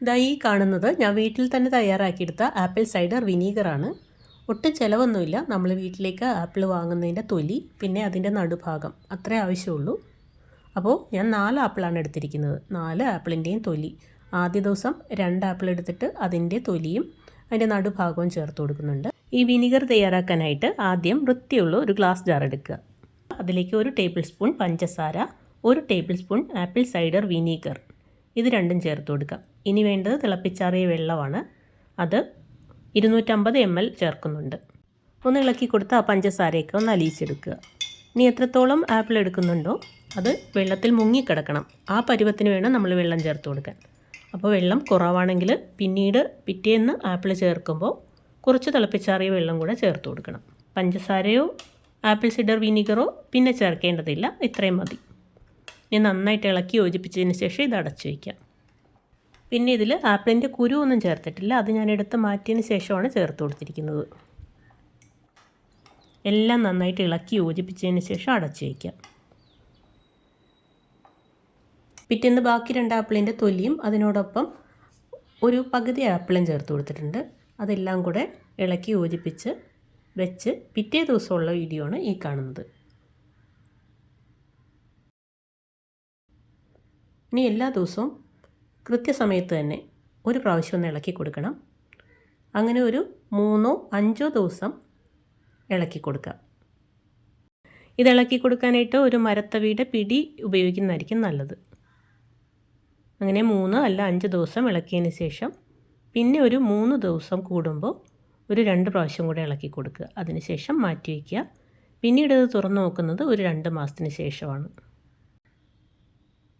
ഇതാ ഈ കാണുന്നത് ഞാൻ വീട്ടിൽ തന്നെ തയ്യാറാക്കിയെടുത്ത ആപ്പിൾ സൈഡർ വിനീഗറാണ്. ഒട്ടും ചിലവൊന്നുമില്ല. നമ്മൾ വീട്ടിലേക്ക് ആപ്പിൾ വാങ്ങുന്നതിന്റെ തൊലി പിന്നെ അതിന്റെ നടുഭാഗം. അത്രേ ആവശ്യമുള്ളൂ. അപ്പോൾ ഞാൻ നാല് ആപ്പിളാണ് എടുത്തിരിക്കുന്നത്. നാല് ആപ്പിളിന്റെയും തൊലി. ആദ്യ ദിവസം രണ്ട് ആപ്പിൾ എടുത്തിട്ട് അതിന്റെ തൊലിയും അതിന്റെ നടുഭാഗവും ചേർത്ത് കൊടുക്കുന്നുണ്ട്. ഈ വിനീഗർ തയ്യാറാക്കാനായിട്ട് ആദ്യം വൃത്തിയുള്ള ഒരു ഗ്ലാസ് ജാർ എടുക്കുക. അതിലേക്ക് ഒരു ടേബിൾ സ്പൂൺ പഞ്ചസാര ഒരു tablespoon apple cider vinegar. ഇത് രണ്ടും ചേർത്ത് കൊടുക്കാം. ഇനി വേണ്ടത് തിളപ്പിച്ചാറിയ വെള്ളമാണ്. അത് ഇരുന്നൂറ്റമ്പത് എം എൽ ചേർക്കുന്നുണ്ട്. ഒന്ന് ഇളക്കി കൊടുത്ത് ആ പഞ്ചസാരയൊക്കെ ഒന്ന് അലിയിച്ചെടുക്കുക. ഇനി എത്രത്തോളം ആപ്പിൾ എടുക്കുന്നുണ്ടോ അത് വെള്ളത്തിൽ മുങ്ങിക്കിടക്കണം. ആ പരുവത്തിന് വേണം നമ്മൾ വെള്ളം ചേർത്ത് കൊടുക്കാൻ. അപ്പോൾ വെള്ളം കുറവാണെങ്കിൽ പിന്നീട് പിറ്റേന്ന് ആപ്പിൾ ചേർക്കുമ്പോൾ കുറച്ച് തിളപ്പിച്ചാറിയ വെള്ളം കൂടെ ചേർത്ത് കൊടുക്കണം. പഞ്ചസാരയോ ആപ്പിൾ സിഡർ വിനീഗറോ പിന്നെ ചേർക്കേണ്ടതില്ല. ഇത്രയും മതി. ഇനി നന്നായിട്ട് ഇളക്കി യോജിപ്പിച്ചതിന് ശേഷം ഇത് അടച്ചു വയ്ക്കാം. പിന്നെ ഇതിൽ ആപ്പിളിന്റെ കുരു ഒന്നും ചേർത്തിട്ടില്ല. അത് ഞാൻ എടുത്ത് മാറ്റിയതിന് ശേഷമാണ് ചേർത്ത് കൊടുത്തിരിക്കുന്നത്. എല്ലാം നന്നായിട്ട് ഇളക്കി യോജിപ്പിച്ചതിന് ശേഷം അടച്ചു വയ്ക്കാം. പിറ്റേന്ന് ബാക്കി രണ്ട് ആപ്പിളിന്റെ തൊലിയും അതിനോടൊപ്പം ഒരു പകുതി ആപ്പിളും ചേർത്ത് കൊടുത്തിട്ടുണ്ട്. അതെല്ലാം കൂടെ ഇളക്കി യോജിപ്പിച്ച് വെച്ച് പിറ്റേ ദിവസമുള്ള വീഡിയോ ആണ് ഈ കാണുന്നത്. ഇനി എല്ലാ ദിവസവും കൃത്യസമയത്ത് തന്നെ ഒരു പ്രാവശ്യം ഒന്ന് ഇളക്കി കൊടുക്കണം. അങ്ങനെ ഒരു മൂന്നോ അഞ്ചോ ദിവസം ഇളക്കി കൊടുക്കുക. ഇത് ഇളക്കി കൊടുക്കാനായിട്ട് ഒരു മരത്തവിയുടെ പിടി ഉപയോഗിക്കുന്നതായിരിക്കും നല്ലത്. അങ്ങനെ മൂന്ന് അല്ല അഞ്ച് ദിവസം ഇളക്കിയതിന് ശേഷം പിന്നെ ഒരു മൂന്ന് ദിവസം കൂടുമ്പോൾ ഒരു രണ്ട് പ്രാവശ്യം കൂടെ ഇളക്കി കൊടുക്കുക. അതിനുശേഷം മാറ്റി വയ്ക്കുക. പിന്നീട് ഇത് തുറന്നു നോക്കുന്നത് ഒരു രണ്ട് മാസത്തിന് ശേഷമാണ്.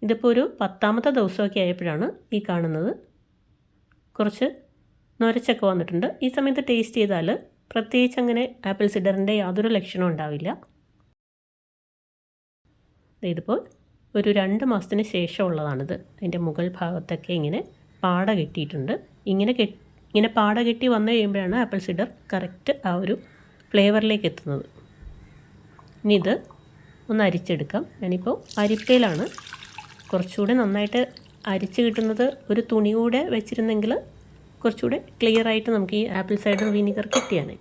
ഇതിപ്പോൾ ഒരു പത്താമത്തെ ദിവസമൊക്കെ ആയപ്പോഴാണ് ഈ കാണുന്നത്. കുറച്ച് നൊരച്ചൊക്കെ വന്നിട്ടുണ്ട്. ഈ സമയത്ത് ടേസ്റ്റ് ചെയ്താൽ പ്രത്യേകിച്ച് അങ്ങനെ ആപ്പിൾ സിഡറിന്റെ യാതൊരു ലക്ഷണവും ഉണ്ടാവില്ല. ഇതിപ്പോൾ ഒരു രണ്ട് മാസത്തിന് ശേഷമുള്ളതാണിത് അതിന്റെ മുകൾ ഭാഗത്തൊക്കെ ഇങ്ങനെ പാട കെട്ടിയിട്ടുണ്ട്. ഇങ്ങനെ കെ ഇങ്ങനെ പാട കെട്ടി വന്നു കഴിയുമ്പോഴാണ് ആപ്പിൾ സിഡർ കറക്റ്റ് ആ ഒരു ഫ്ലേവറിലേക്ക് എത്തുന്നത്. ഇനി ഇത് ഒന്ന് അരിച്ചെടുക്കാം. ഞാനിപ്പോൾ അരിപ്പയിലാണ് കുറച്ചുകൂടെ നന്നായിട്ട് അരിച്ച് കിട്ടുന്നത് ഒരു തുണി കൂടെ വെച്ചിരുന്നെങ്കിൽ കുറച്ചുകൂടെ ക്ലിയർ ആയിട്ട് നമുക്ക് ഈ ആപ്പിൾ സൈഡർ വിനീഗർ കിട്ടിയാണ്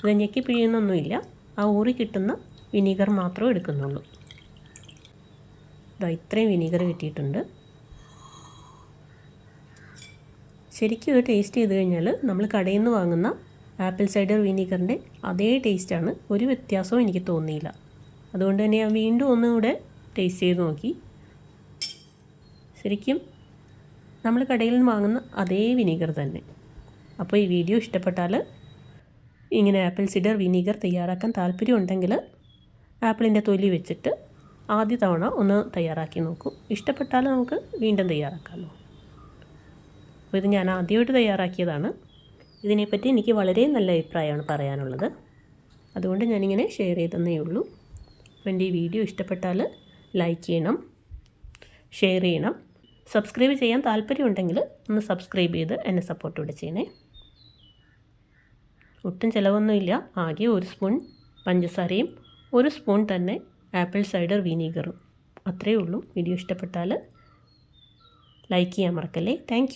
ഇത് ഞെക്കി പിഴിയുന്നൊന്നുമില്ല. ആ ഊറി കിട്ടുന്ന വിനീഗർ മാത്രമേ എടുക്കുന്നുള്ളൂ. ഇതാ ഇത്രയും വിനീഗർ കിട്ടിയിട്ടുണ്ട്. ശരിക്കും ഇത് ടേസ്റ്റ് ചെയ്ത് കഴിഞ്ഞാൽ നമ്മൾ കടയിൽ നിന്ന് വാങ്ങുന്ന ആപ്പിൾ സൈഡർ വിനീഗറിന്റെ അതേ ടേസ്റ്റാണ് ഒരു വ്യത്യാസവും എനിക്ക് തോന്നിയില്ല. അതുകൊണ്ട് തന്നെ ഞാൻ വീണ്ടും ഒന്നുകൂടെ ടേസ്റ്റ് ചെയ്ത് നോക്കി. ശരിക്കും നമ്മൾ കടയിൽ നിന്ന് വാങ്ങുന്ന അതേ വിനീഗർ തന്നെ. അപ്പോൾ ഈ വീഡിയോ ഇഷ്ടപ്പെട്ടാൽ ഇങ്ങനെ ആപ്പിൾ സിഡർ വിനീഗർ തയ്യാറാക്കാൻ താല്പര്യം ഉണ്ടെങ്കിൽ ആപ്പിളിന്റെ തൊലി വെച്ചിട്ട് ആദ്യ തവണ ഒന്ന് തയ്യാറാക്കി നോക്കും. ഇഷ്ടപ്പെട്ടാൽ നമുക്ക് വീണ്ടും തയ്യാറാക്കാമല്ലോ അപ്പോൾ ഇത് ഞാൻ ആദ്യമായിട്ട് തയ്യാറാക്കിയതാണ്. ഇതിനെപ്പറ്റി എനിക്ക് വളരെ നല്ല അഭിപ്രായമാണ് പറയാനുള്ളത്. അതുകൊണ്ട് ഞാനിങ്ങനെ ഷെയർ ചെയ്തെന്നേ ഉള്ളൂ. അപ്പോൾ എന്റെ ഈ വീഡിയോ ഇഷ്ടപ്പെട്ടാൽ ലൈക്ക് ചെയ്യണം ഷെയർ ചെയ്യണം. സബ്സ്ക്രൈബ് ചെയ്യാൻ താല്പര്യമുണ്ടെങ്കിൽ ഒന്ന് സബ്സ്ക്രൈബ് ചെയ്ത് എന്നെ സപ്പോർട്ട് കൂടെ ചെയ്യണേ. ഒട്ടും ചിലവൊന്നുമില്ല. ആകെ ഒരു സ്പൂൺ പഞ്ചസാരയും ഒരു സ്പൂൺ തന്നെ ആപ്പിൾ സൈഡർ വിനീഗറും. അത്രയേ ഉള്ളൂ. വീഡിയോ ഇഷ്ടപ്പെട്ടാൽ ലൈക്ക് ചെയ്യാൻ മറക്കല്ലേ. താങ്ക്